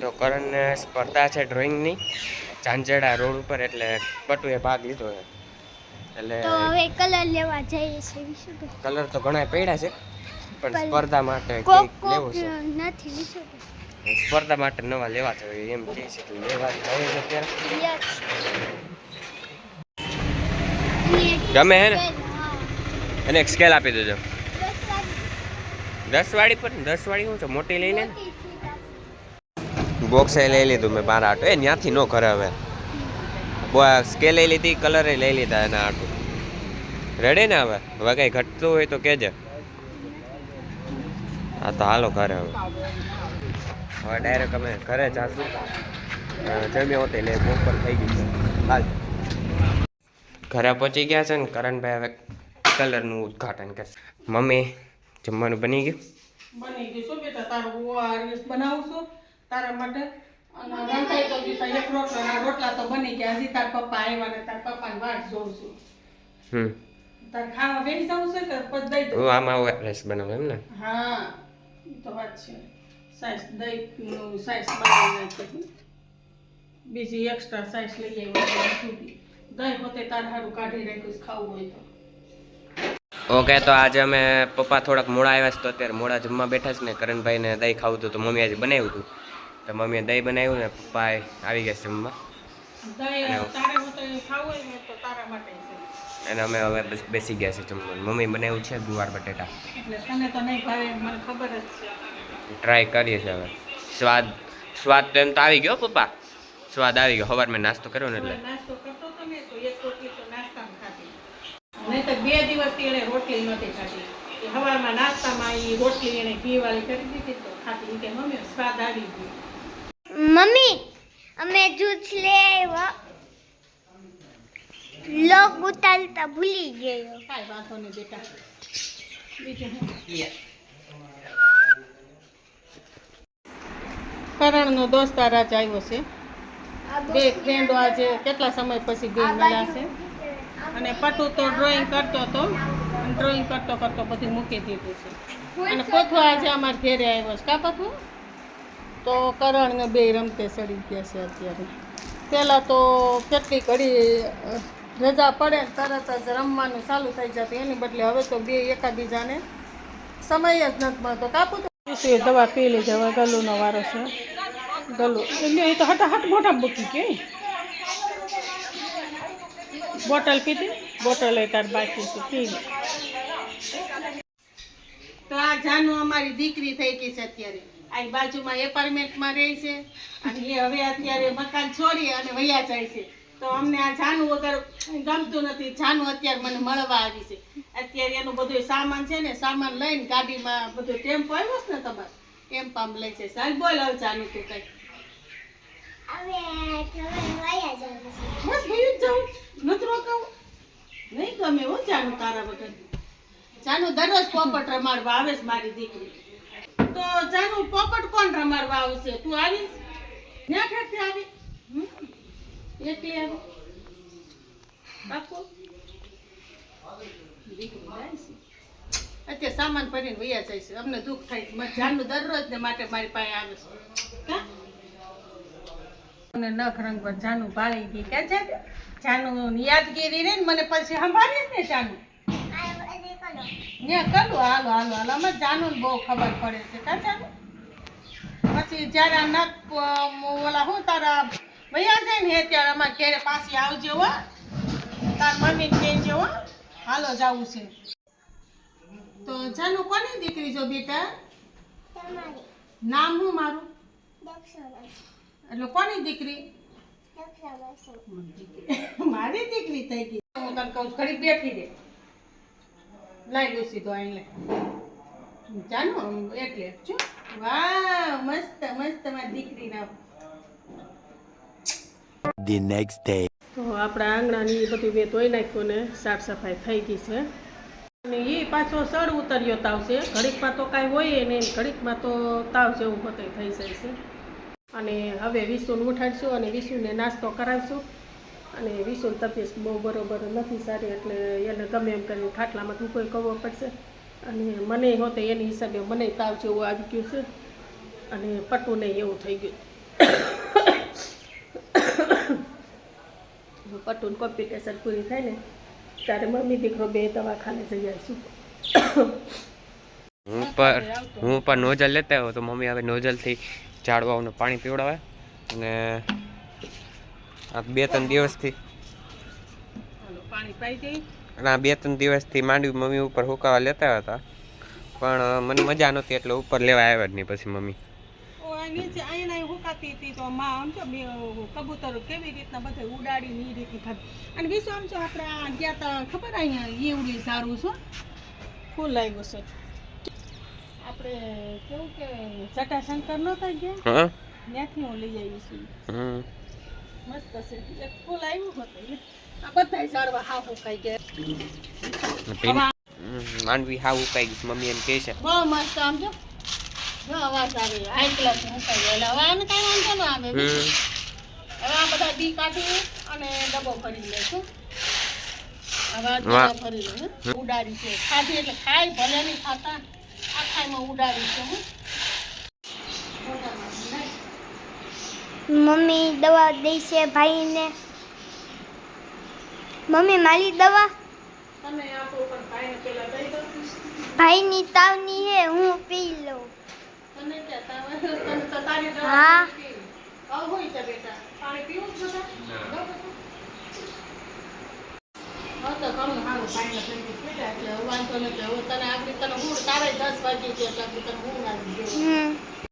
તો કરણને સ્પર્ધા છે ડ્રોઈંગની ઝાંઝેડા રોડ ઉપર એટલે પટુએ ભાગ લીધો છે. એટલે તો હવે કલર લેવા જઈએ છે વિશુભાઈ કલર તો ઘણા પડ્યા છે પણ સ્પર્ધા માટે લેવું છે. નથી સ્પર્ધા માટે નવા લેવા જોઈએ એમ કહે છે કે લેવા જોઈએ અત્યારે. ગમે હે ને? અને એક સ્કેલ આપી દેજો. દસ વાળી પર દસ વાળી હું છે મોટી લઈ લે ને. બોક્સે લઈ લીધું મેં બાર આટો એ ત્યાંથી નો કરે હવે. સ્કેલ લઈ લીધી કલરે લઈ લીધા એના આટું રેડી ને હવે? હવે કઈ ઘટતું હોય તો કહેજે. હા, તો હાલો ઘરે હવે. હવે ડાયરેક્ટ અમે ઘરે જાશું જમ્યો હોતે એટલે બપોર થઈ ગયું છે. હાલ. ઘરે પહોંચી ગયા છે ને, કરણભાઈ હવે કલરનું ઉદ્ઘાટન કરશે. મમ્મી, જમવાનું બની ગયું? બની ગયું શું બેટા, તારું બનાવું તારા માટે. અને રંધાઈ તો ગયું એક રોટલો રોટલા તો બની ગયા. હજી તાર પપ્પા આવ્યા ને તાર પપ્પાની વાટ જોઉં છું. હમ. તાર ખાવા બેસી જવું છે કે પછી દઈ દઉં આમાં રસ બનાવું એમ ને? હા તો વાત છે. સાઈઝ દહીંનું સાઈઝ બનાવી નાખી બીજી એક્સ્ટ્રા સાઈઝ લઈ આવી સુધી. દહીં પોતે તાર સારું કાઢી રાખ્યું ખાવું હોય તો. ઓકે તો આજે અમે પપ્પા થોડાક મોડા આવ્યા છે તો અત્યારે મોડા જમવા બેઠા છે ને કરણભાઈને દહીં ખાવું હતું તો મમ્મી આજે બનાવ્યું હતું. તો મમ્મીએ દહીં બનાવ્યું ને પપ્પાએ આવી ગયા જમવા. અને અમે હવે બેસી ગયા છે જમવાનું. મમ્મી બનાવ્યું છે ગુવાર બટેટા. ટ્રાય કરીએ છીએ હવે. સ્વાદ સ્વાદ તો એમ તો આવી ગયો પપ્પા. સ્વાદ આવી ગયો. સવારમાં નાસ્તો કર્યો ને એટલે. નાસ્તામાં ખાધી. બે દિવસથી એણે રોટલી નહોતી ખાધી. સવારમાં નાસ્તામાં એ રોટલી એણે ઘી વાળી કરી દીધી તો ખાતી કે મમ્મી સ્વાદ આવી ગયો. મમ્મી અમે જૂસ લે આવ્યા. લોક ઉતારતા ભૂલી ગયો. કાંઈ વાંધો નહીં બેટા. બીજું કરણનો દોસ્તાર આજ આવ્યો છે. બે ફ્રેન્ડો આજે કેટલા સમય પછી ગઈ મળ્યા છે? અને પટુ તો ડ્રોઈંગ કરતો હતો. ડ્રોઈંગ કરતો કરતો બધું મૂકી દીધું છે. અને પથુ આજે અમારા ઘેરે આવ્યો છે. કા પથુ તો કરણ ને બે રમતે સડી ગયા છે અત્યારે. પહેલાં તો કેટલી ઘડી રજા પડે તરત જ રમવાનું ચાલુ થઈ જતું એની બદલે હવે તો બે એકાબીજાને સમય જ નથી મળતો. કાપું તો દવા પી લીધી, હવે ગલુનો વારો છે. ગલુ એટલે એ તો હટાહટ મોટા મૂકી કે. બોટલ પીધી, બોટલ એ તાર બાકી છે, પી. તો આ જાનુ અમારી દીકરી થઈ ગઈ છે અત્યારે. આ બાજુમાં એપાર્ટમેન્ટમાં રહે છે. અને એ હવે અત્યારે મકાન છોડી અને વયા જાય છે. તો અમને આ જાનુ વગર ગમતું નથી. જાનુ અત્યારે મને મળવા આવી છે. અત્યારે એનું બધું સામાન છે ને સામાન લઈને ગાડીમાં બધું ટેમ્પો આવ્યો છે ને તમારે? ટેમ્પામાં લઈ છે. સાહેબ બોલ હવે જાનુ તું કઈ. બસ જ જાઉં. નથી રોકાવું નહીં ગમે હું જાનુ તારા વગર. જાનુ દરરોજ પોપટ રમાડવા આવે છે મારી દીકરી. તો જાનુ પોપટ કોણ રમાડવા આવશે? તું આવીશ? ન્યા ઠેરથી આવી? એકલી આવી. બાપુ. અત્યારે સામાન ભરીને વૈયા જાય છે. અમને દુઃખ થાય છે. મારે જાનુ દરરોજ ને માટે મારી પાસે આવે છે. મને નખ રંગ પર જાનુ ભાળી ગઈ. કે છે જાનુ યાદગીરી રે ને મને પછી સંભાળીશ ને જાનુ? ને કરું. હાલો હાલો હાલો. અમે જાનુ બહુ ખબર પડે છે. કા જાનુ? પછી જ્યારે આ નખ ઓલા હું તારા ભૈયા જાય ને ત્યારે અમારે ઘેરે પાછી આવજો હો. તાર મમ્મી કહેજો હો. હાલો જવું છે. તો જાનુ કોની દીકરી છો બેટા? નામ હું મારું? એટલે કોની દીકરી? મારી દીકરી. થઈ ગઈ. હું તને કહું છું, ઘડીક બેઠી રે લાઈ લૂસી તો અહીં લે જાનો આમ એટલે જો. વાહ મસ્ત મસ્ત મારી દીકરી ના નેક્સ્ટ ડે તો આપણા આંગણાની બધું મેં ધોઈ નાખ્યું ને સાફ સફાઈ થઈ ગઈ છે. અને એ પાછો સળ ઉતર્યો તાવ છે. ઘડીકમાં તો કાંઈ હોય નહીં ઘડીકમાં તો તાવ જેવું બધું થઈ જાય છે. અને હવે વિસુને ઉઠાડશું અને વિસુને નાસ્તો કરાવશું. અને વિશુલ તબિયત બહુ બરોબર નથી સારી, એટલે એને ગમે એમ કરીને ખાટલામાં ધૂકો કરવો પડશે. અને મને હોતે એની હિસાબે મને તાવ જેવું આવી ગયું છે અને પટુને એવું થઈ ગયું. પટુન કોમ્પિટિશન પૂરી થાય ને, ત્યારે મમ્મી દીકરો બે દવાખાને જઈ આવીશું. હું પર હું પણ નોઝલ લેતા આવ્યો તો મમ્મી હવે નોઝલથી ઝાડવાઓને પાણી પીવડાવે. અને આ બે ત્રણ દિવસથી. ના પાણી પાઈ દઈ અને આ બે ત્રણ દિવસથી માંડવી મમ્મી ઉપર હુકાવા લેતા હતા. પણ મને મજા નહોતી એટલે ઉપર લેવા આવ્યા જ નહીં પછી મમ્મી. ઓ આ નીચે અહીંયા હુકાતી હતી તો માં આમ તો બે કબૂતર કેવી રીતના બધા ઉડાડી ને રીતની ખાતી અને વિશ્વ આમ છો આપણે ગયા તા ખબર અહીંયા એવડી સારું છે? ફૂલ લાગ્યું છે. આપણે કેવું કે ચટાશંકર નહોતા ગયા? હા. ત્યાંથી હું લઈ આવી છું. માંડવી હાવ ઉકાઈ ગઈ મમ્મી એમ કે છે. બહુ મસ્ત આમ જો. અવાજ આવે હાઈ ક્લાસ હુકાઈ ગયા. એટલે હવે આને કઈ વાંધો ન આવે. હવે આ બધા બી કાઢી અને ડબ્બો ભરી લેશું હવે ડબ્બો ભરી લે ઉડાડી છે. ખાધી એટલે ખાય ભલે નહીં ખાતા. આ ખાયમાં ઉડાડી છે હું. મમ્મી દવા દેશે ભાઈને. મમ્મી મારી દવા? તમે આપો પણ ભાઈને તાવની હે હું પી લઉં. હા. તને આગળ તારે દસ વાગી